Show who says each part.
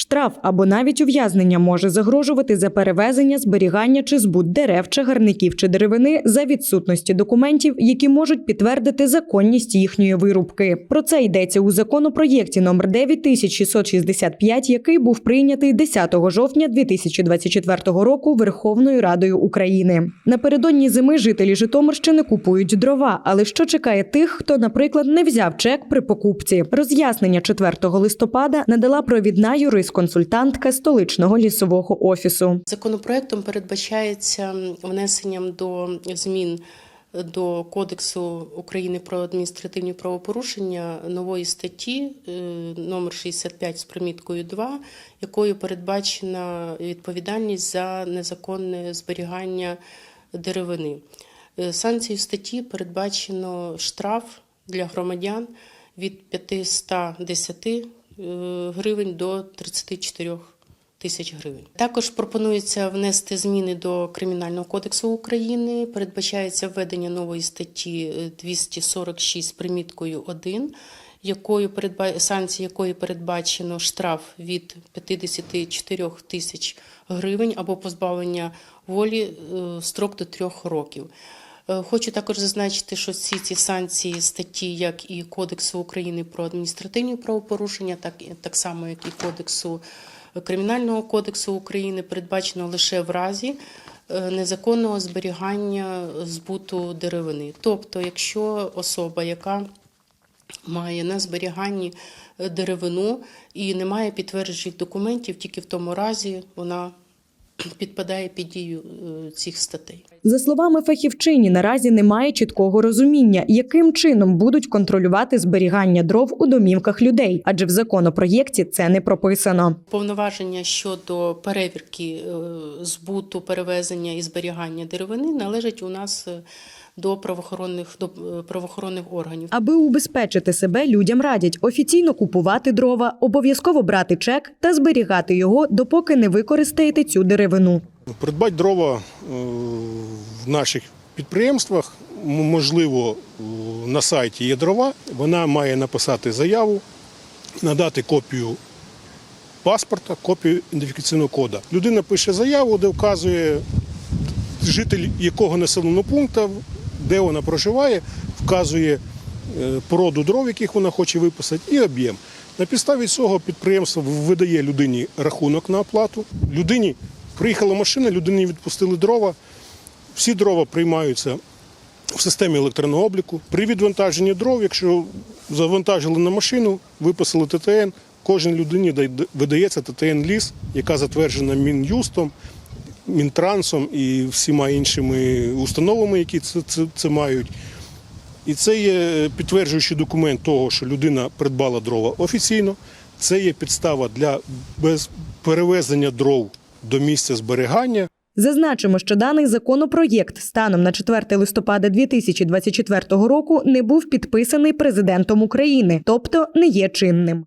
Speaker 1: Штраф або навіть ув'язнення може загрожувати за перевезення, зберігання чи збут дерев, чагарників чи деревини за відсутності документів, які можуть підтвердити законність їхньої вирубки. Про це йдеться у законопроєкті номер 9665, який був прийнятий 10 жовтня 2024 року Верховною Радою України. Напередодні зими жителі Житомирщини купують дрова. Але що чекає тих, хто, наприклад, не взяв чек при покупці? Роз'яснення 4 листопада надала провідна юрисконсультантка столичного лісового офісу.
Speaker 2: Законопроектом передбачається внесенням до змін до Кодексу України про адміністративні правопорушення нової статті е, номер 65 з приміткою 2, якою передбачена відповідальність за незаконне зберігання деревини. Е, Санкцією статті передбачено штраф для громадян від 510 е, гривень до 34 тисяч гривень. Також пропонується внести зміни до Кримінального кодексу України. Передбачається введення нової статті е, 246 з приміткою 1, якою передба... санкції якої передбачено штраф від 54 тисяч гривень або позбавлення волі е, строк до трьох років. Е, Хочу також зазначити, що всі ці санкції статті, як і Кодексу України про адміністративні правопорушення, так так само, як і Кодексу Кримінального кодексу України, передбачено лише в разі е, незаконного зберігання збуту деревини. Тобто, якщо особа, яка має на зберіганні е, деревину і не має підтверджуючих документів, тільки в тому разі вона підпадає під дію е, цих статей.
Speaker 1: За словами фахівчині, наразі немає чіткого розуміння, яким чином будуть контролювати зберігання дров у домівках людей, адже в законопроєкті це не прописано.
Speaker 2: Повноваження щодо перевірки е, збуту, перевезення і зберігання деревини належать у нас е, до правоохоронних до е, правоохоронних органів.
Speaker 1: Аби убезпечити себе, людям радять офіційно купувати дрова, обов'язково брати чек та зберігати його, допоки не використаєте цю деревину.
Speaker 3: Придбати дрова е, в наших підприємствах можливо е, на сайті є дрова. Вона має написати заяву, надати копію паспорта, копію ідентифікаційного коду. Людина пише заяву, де вказує житель якого населеного пункту, де вона проживає, вказує е, породу дров, яких вона хоче виписати, і об'єм. На підставі цього підприємство видає людині рахунок на оплату. Людині приїхала машина, людині відпустили дрова. Всі дрова приймаються в системі електронного обліку. При відвантаженні дров, якщо завантажили на машину, виписали ТТН, кожній людині видається ТТН-ліс, яка затверджена Мін'юстом, Мінтрансом і всіма іншими установами, які це, це, це мають. І це є підтверджуючий документ того, що людина придбала дрова офіційно. Це є підстава для перевезення дров до місця зберігання.
Speaker 1: Зазначимо, що даний законопроєкт станом на 4 листопада 2024 року не був підписаний президентом України, тобто не є чинним.